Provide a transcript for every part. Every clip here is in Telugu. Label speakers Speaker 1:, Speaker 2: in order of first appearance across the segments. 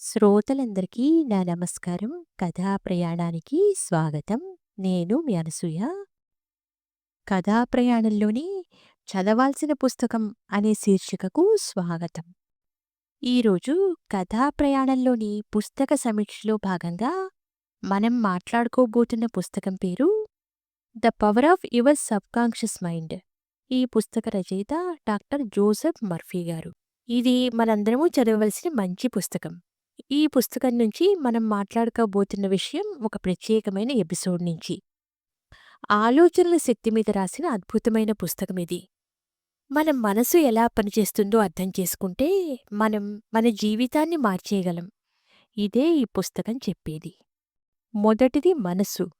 Speaker 1: శ్రోతలందరికీ నా నమస్కారం. కథా ప్రయాణానికి స్వాగతం. నేను మీ అనసూయ. కథా ప్రయాణంలోని చదవాల్సిన పుస్తకం అనే శీర్షికకు స్వాగతం. ఈరోజు కథా ప్రయాణంలోని పుస్తక సమీక్షలో భాగంగా మనం మాట్లాడుకోబోతున్న పుస్తకం పేరు 'the power of your subconscious mind'. ఈ పుస్తక రచయిత డాక్టర్ జోసెఫ్ మర్ఫీ గారు. ఇది మనందరము చదవవలసిన మంచి పుస్తకం. ఈ పుస్తకం నుంచి మనం మాట్లాడుకోబోతున్న విషయం ఒక ప్రత్యేకమైన ఎపిసోడ్ నుంచి. ఆలోచనల శక్తి మీద రాసిన అద్భుతమైన పుస్తకం ఇది. మన మనసు ఎలా పనిచేస్తుందో అర్థం చేసుకుంటే మనం మన జీవితాన్ని మార్చేయగలం. ఇదే ఈ పుస్తకం చెప్పేది. మొదటిది మనసు.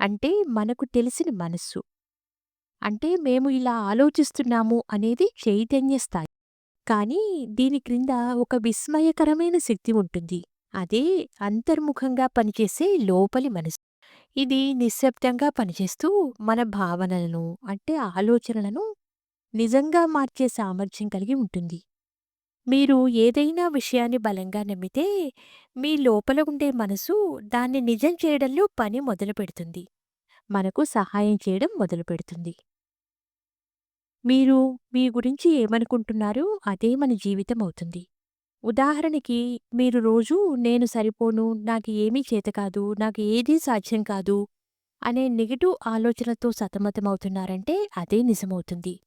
Speaker 1: అంటే మనకు తెలిసిన మనస్సు. అంటే మేము ఇలా ఆలోచిస్తున్నాము అనేది చైతన్య స్థాయి. కానీ దీని క్రింద ఒక విస్మయకరమైన శక్తి ఉంటుంది. అదే అంతర్ముఖంగా పనిచేసే లోపలి మనసు. ఇది నిశ్శబ్దంగా పనిచేస్తూ మన భావనలను అంటే ఆలోచనలను నిజంగా మార్చే సామర్థ్యం కలిగి ఉంటుంది. మీరు ఏదైనా విషయాన్ని బలంగా నమ్మితే మీ లోపల ఉండే మనసు దాన్ని నిజం చేయడంలో పని మొదలుపెడుతుంది. మనకు సహాయం చేయడం మొదలుపెడుతుంది. మీరు మీ గురించి ఏమనుకుంటున్నారో అదే మన జీవితం అవుతుంది. ఉదాహరణకి మీరు రోజూ నేను సరిపోను, నాకు ఏమీ చేతకాదు, నాకు ఏదీ సాధ్యం కాదు అనే నెగిటివ్ ఆలోచనలతో సతమతమవుతున్నారంటే అదే నిజమవుతుంది.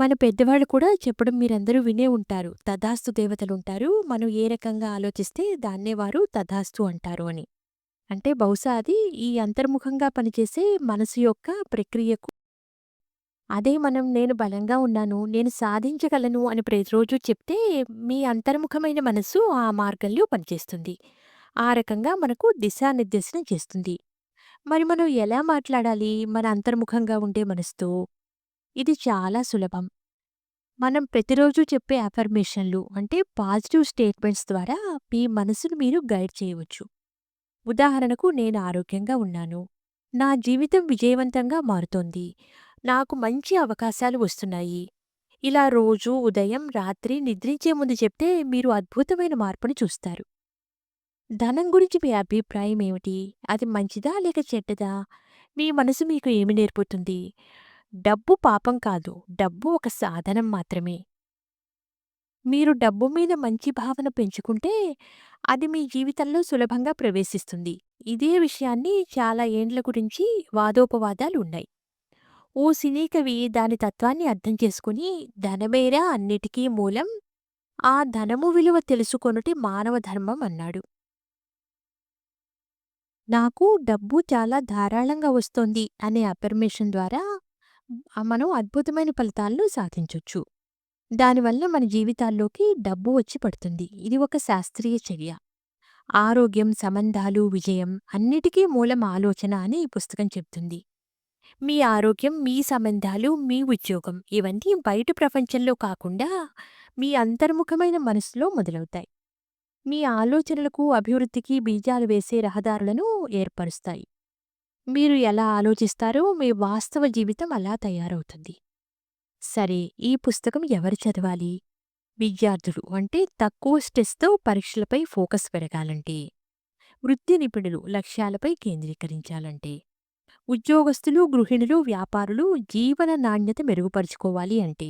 Speaker 1: మన పెద్దవాళ్ళు కూడా చెప్పడం మీరందరూ వినే ఉంటారు. తథాస్తు దేవతలుంటారు. మనం ఏ రకంగా ఆలోచిస్తే దాన్నే వారు తదాస్తు అంటారు అని. అంటే బహుశా అది ఈ అంతర్ముఖంగా పనిచేసే మనసు యొక్క ప్రక్రియకు అదే మనం నేను బలంగా ఉన్నాను, నేను సాధించగలను అని ప్రతిరోజూ చెప్తే మీ అంతర్ముఖమైన మనసు ఆ మార్గంలో పనిచేస్తుంది. ఆ రకంగా మనకు దిశానిర్దేశనం చేస్తుంది. మరి మనం ఎలా మాట్లాడాలి మన అంతర్ముఖంగా ఉండే మనసుతో? ఇది చాలా సులభం. మనం ప్రతిరోజూ చెప్పే అఫర్మేషన్లు అంటే పాజిటివ్ స్టేట్మెంట్స్ ద్వారా మీ మనసును మీరు గైడ్ చేయవచ్చు. ఉదాహరణకు నేను ఆరోగ్యంగా ఉన్నాను. నా జీవితం విజయవంతంగా మారుతోంది. నాకు మంచి అవకాశాలు వస్తున్నాయి. ఇలా రోజూ ఉదయం, రాత్రి నిద్రించే ముందు చెప్తే మీరు అద్భుతమైన మార్పుని చూస్తారు. ధనం గురించి మీ అభిప్రాయం ఏమిటి? అది మంచిదా లేక చెడ్డదా? మీ మనసు మీకు ఏమి నేర్పుతుంది? డబ్బు పాపం కాదు. డబ్బు ఒక సాధనం మాత్రమే. మీరు డబ్బు మీద మంచి భావన పెంచుకుంటే అది మీ జీవితంలో సులభంగా ప్రవేశిస్తుంది. ఇదే విషయాన్ని చాలా ఏండ్ల గురించి వాదోపవాదాలు ఉన్నాయి. ఓ సినీ కవి దాని తత్వాన్ని అర్థం చేసుకుని ధనమేరా అన్నిటికీ మూలం, ఆ ధనము విలువ తెలుసుకొనుటి మానవ ధర్మం అన్నాడు. నాకు డబ్బు చాలా ధారాళంగా వస్తోంది అనే అఫర్మేషన్ ద్వారా మనం అద్భుతమైన ఫలితాలను సాధించొచ్చు. దానివల్ల మన జీవితాల్లోకి డబ్బు వచ్చి పడుతుంది. ఇది ఒక శాస్త్రీయ చర్య. ఆరోగ్యం, సంబంధాలు, విజయం అన్నిటికీ మూలం ఆలోచన అని ఈ పుస్తకం చెప్తుంది. మీ ఆరోగ్యం, మీ సంబంధాలు, మీ ఉద్యోగం ఇవన్నీ బయట ప్రపంచంలో కాకుండా మీ అంతర్ముఖమైన మనసులో మొదలవుతాయి. మీ ఆలోచనలకు, అభివృద్ధికి బీజాలు వేసే రహదారులను ఏర్పరుస్తాయి. మీరు ఎలా ఆలోచిస్తారో మీ వాస్తవ జీవితం అలా తయారవుతుంది. సరే ఈ పుస్తకం ఎవరు చదవాలి? విద్యార్థులు అంటే తక్కువ స్ట్రెస్‌తో పరీక్షలపై ఫోకస్ పెరగాలంటే, వృత్తి నిపుణులు లక్ష్యాలపై కేంద్రీకరించాలంటే, ఉద్యోగస్తులు, గృహిణులు, వ్యాపారులు జీవన నాణ్యత మెరుగుపరుచుకోవాలి అంటే,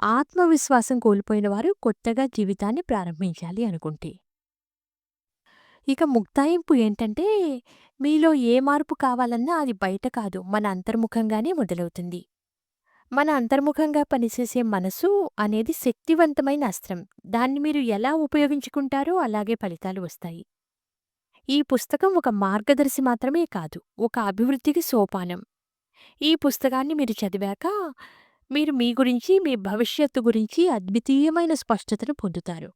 Speaker 1: ఆత్మవిశ్వాసం కోల్పోయిన వారు కొత్తగా జీవితాన్ని ప్రారంభించాలి అనుకుంటే. ఇక ముక్తాయింపు ఏంటంటే మీలో ఏ మార్పు కావాలన్నా అది బయట కాదు మన అంతర్ముఖంగానే మొదలవుతుంది. మన అంతర్ముఖంగా పనిచేసే మనసు అనేది శక్తివంతమైన అస్త్రం. దాన్ని మీరు ఎలా ఉపయోగించుకుంటారో అలాగే ఫలితాలు వస్తాయి. ఈ పుస్తకం ఒక మార్గదర్శి మాత్రమే కాదు, ఒక అభివృద్ధికి సోపానం. ఈ పుస్తకాన్ని మీరు చదివాక మీరు మీ గురించి, మీ భవిష్యత్తు గురించి అద్వితీయమైన స్పష్టతను పొందుతారు.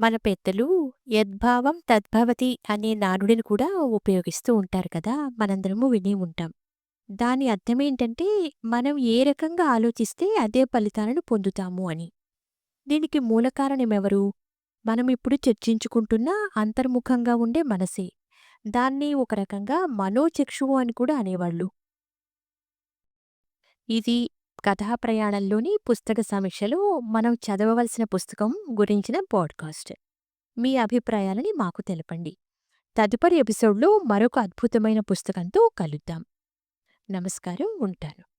Speaker 1: మన పెద్దలు యద్భావం తద్భవతి అనే నానుడిని కూడా ఉపయోగిస్తూ ఉంటారు కదా! మనందరము విని ఉంటాం. దాని అర్థమేంటంటే మనం ఏ రకంగా ఆలోచిస్తే అదే ఫలితాలను పొందుతాము అని. దీనికి మూల కారణమెవరు? మనం ఇప్పుడు చర్చించుకుంటున్న అంతర్ముఖంగా ఉండే మనసే. దాన్ని ఒక రకంగా మనోచక్షువు అని కూడా అనేవాళ్ళు. ఇది కథా ప్రయాణంలోని పుస్తక సమీక్షలో మనం చదవవలసిన పుస్తకం గురించిన పాడ్‌కాస్ట్. మీ అభిప్రాయాలని మాకు తెలపండి తదుపరి ఎపిసోడ్లో మరొక అద్భుతమైన పుస్తకంతో కలుద్దాం నమస్కారం ఉంటాను